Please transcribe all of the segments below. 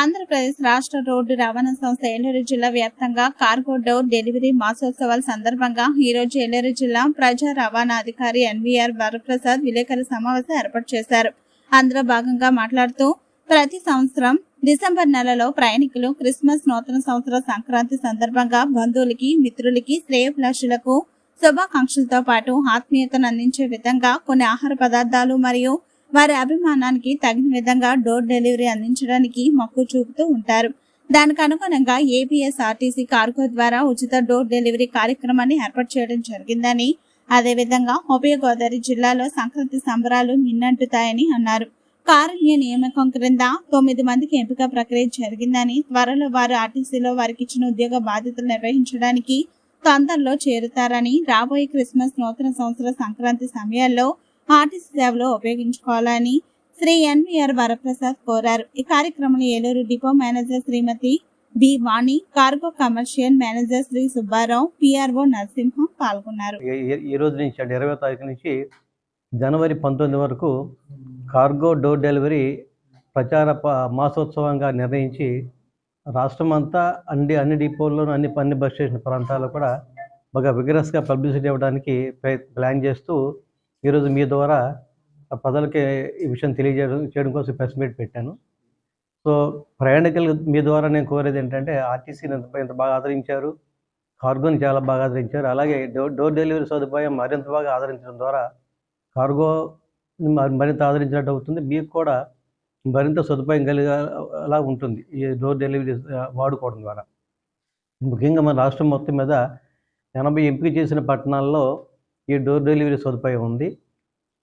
ఆంధ్రప్రదేశ్ రాష్ట్ర రోడ్డు రవాణా సంస్థ ఏలూరు జిల్లా వ్యాప్తంగా కార్గో డోర్ డెలివరీ మాసోత్సవాల సందర్భంగా ఈ రోజు ఏలూరు జిల్లా ప్రజా రవాణా అధికారి ఎన్వీఆర్ వరప్రసాద్ విలేకరుల సమావేశం ఏర్పాటు చేశారు. అందులో భాగంగా మాట్లాడుతూ ప్రతి సంవత్సరం డిసెంబర్ నెలలో ప్రయాణికులు క్రిస్మస్ నూతన సంవత్సర సంక్రాంతి సందర్భంగా బంధువులకి మిత్రులకి శ్రేయభిలాషులకు శుభాకాంక్షలతో పాటు ఆత్మీయతను అందించే విధంగా కొన్ని ఆహార పదార్థాలు మరియు వారి అభిమానానికి తగిన విధంగా డోర్ డెలివరీ అందించడానికి మక్కువ చూపుతూ ఉంటారు. దానికి అనుగుణంగా ఏపీఎస్ ఆర్టీసీ కార్గో ద్వారా ఉచిత డోర్ డెలివరీ కార్యక్రమాన్ని ఏర్పాటు చేయడం జరిగిందని అదేవిధంగా ఉభయ గోదావరి జిల్లాలో సంక్రాంతి సంబరాలు మిన్నంటుతాయని అన్నారు. కారుణ్య నియామకం క్రింద తొమ్మిది మందికి ఎంపిక ప్రక్రియ జరిగిందని త్వరలో వారు ఆర్టీసీలో వారికి ఇచ్చిన ఉద్యోగ బాధ్యతలు నిర్వహించడానికి తొందరలో చేరుతారని రాబోయే క్రిస్మస్ నూతన సంవత్సర సంక్రాంతి సమయాల్లో ఆర్టీసీ సేవలు ఉపయోగించుకోవాలని శ్రీ ఎన్వీఆర్ వరప్రసాద్ కోరారు. ఈ కార్యక్రమంలో Eluru depot manager Shrimati B Vani cargo commercial manager Shri Subbarao PRO Narasimham పాల్గొన్నారు. ఈ- ఈ- రోజు నుంచి అంటే ఇరవై తారీఖు నుంచి జనవరి పంతొమ్మిది వరకు కార్గో డోర్ డెలివరీ ప్రచార మాసోత్సవంగా నిర్ణయించి రాష్ట్రం అంతా అన్ని అన్ని డిపోల్లోనూ అన్ని అన్ని బస్ స్టేషన్ ప్రాంతాల్లో కూడా బాగా విగ్రస్గా పబ్లిసిటీ ఇవ్వడానికి ప్రయత్ ప్లాన్ చేస్తూ ఈరోజు మీ ద్వారా ప్రజలకి ఈ విషయం తెలియజేయడం చేయడం కోసం ప్రెస్ మీట్ పెట్టాను. సో ప్రయాణికులు మీ ద్వారా నేను కోరేది ఏంటంటే ఆర్టీసీని ఎంత ఎంత బాగా ఆదరించారు. కార్గోని చాలా బాగా ఆదరించారు. అలాగే డోర్ డోర్ డెలివరీ సదుపాయం మరింత బాగా ఆదరించడం ద్వారా కార్గో మరింత ఆదరించినట్టు అవుతుంది. మీకు కూడా మరింత సదుపాయం కలిగే అలా ఉంటుంది ఈ డోర్ డెలివరీ వాడుకోవడం ద్వారా. ముఖ్యంగా మన రాష్ట్రం మొత్తం మీద ఎనభై ఎంపిక చేసిన పట్టణాల్లో ఈ డోర్ డెలివరీ సదుపాయం ఉంది.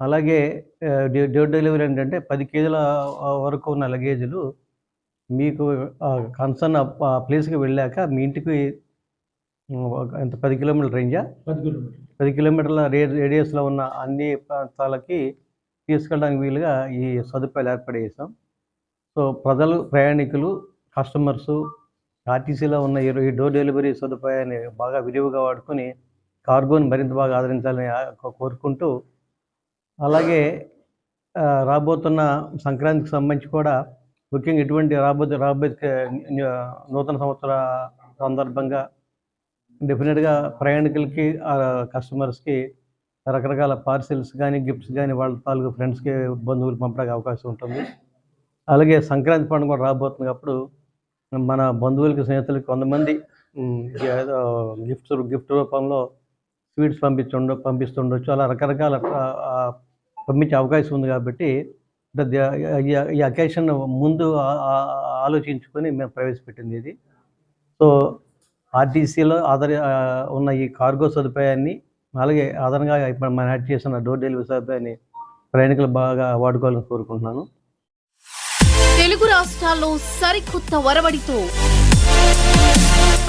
అలాగే ఆ, డోర్ డెలివరీ ఏంటంటే పది కేజీల ఆ, వరకు ఉన్న లగేజీలు మీకు కన్సర్న్ ప్లేస్కి వెళ్ళాక మీ ఇంటికి ఎంత పది కిలోమీటర్ రేంజా? పది కిలోమీటర్లు కిలోమీటర్ల రే రేడియస్లో ఉన్న అన్ని ప్రాంతాలకి తీసుకెళ్ళడానికి వీలుగా ఈ సదుపాయాలు ఏర్పాటు చేసాం సో ప్రజలు ప్రయాణికులు కస్టమర్సు ఆర్టీసీలో ఉన్న ఈ ఈ డోర్ డెలివరీ సదుపాయాన్ని బాగా విరివిగా వాడుకొని కార్గోని మరింత బాగా ఆదరించాలని కోరుకుంటూ అలాగే రాబోతున్న సంక్రాంతికి సంబంధించి కూడా ముఖ్యంగా ఇటువంటి రాబోయే రాబోయే నూతన సంవత్సర సందర్భంగా డెఫినెట్గా ప్రయాణికులకి ఆ, కస్టమర్స్కి రకరకాల పార్సిల్స్ కానీ గిఫ్ట్స్ కానీ వాళ్ళ తాలూకు ఫ్రెండ్స్కి బంధువులు పంపడానికి అవకాశం ఉంటుంది. అలాగే సంక్రాంతి పండుగ కూడా రాబోతుంది అప్పుడు మన బంధువులకి స్నేహితులకి కొంతమంది గిఫ్ట్స్ గిఫ్ట్ రూపంలో స్వీట్స్ పంపించుండ పంపిస్తుండొచ్చు. అలా రకరకాల పంపించే అవకాశం ఉంది కాబట్టి ఈ- అకేషన్ ముందు ఆలోచించుకొని మేము ప్రవేశపెట్టింది ఇది. సో ఆర్టీసీలో ఆధార ఉన్న ఈ కార్గో సదుపాయాన్ని అలాగే అదనంగా ఇప్పుడు మనం యాడ్ చేసిన డోర్ డెలివరీ సదుపాయాన్ని ప్రయాణికులు బాగా వాడుకోవాలని కోరుకుంటున్నాను. తెలుగు రాష్ట్రాల్లో సరికొత్త వరవడితో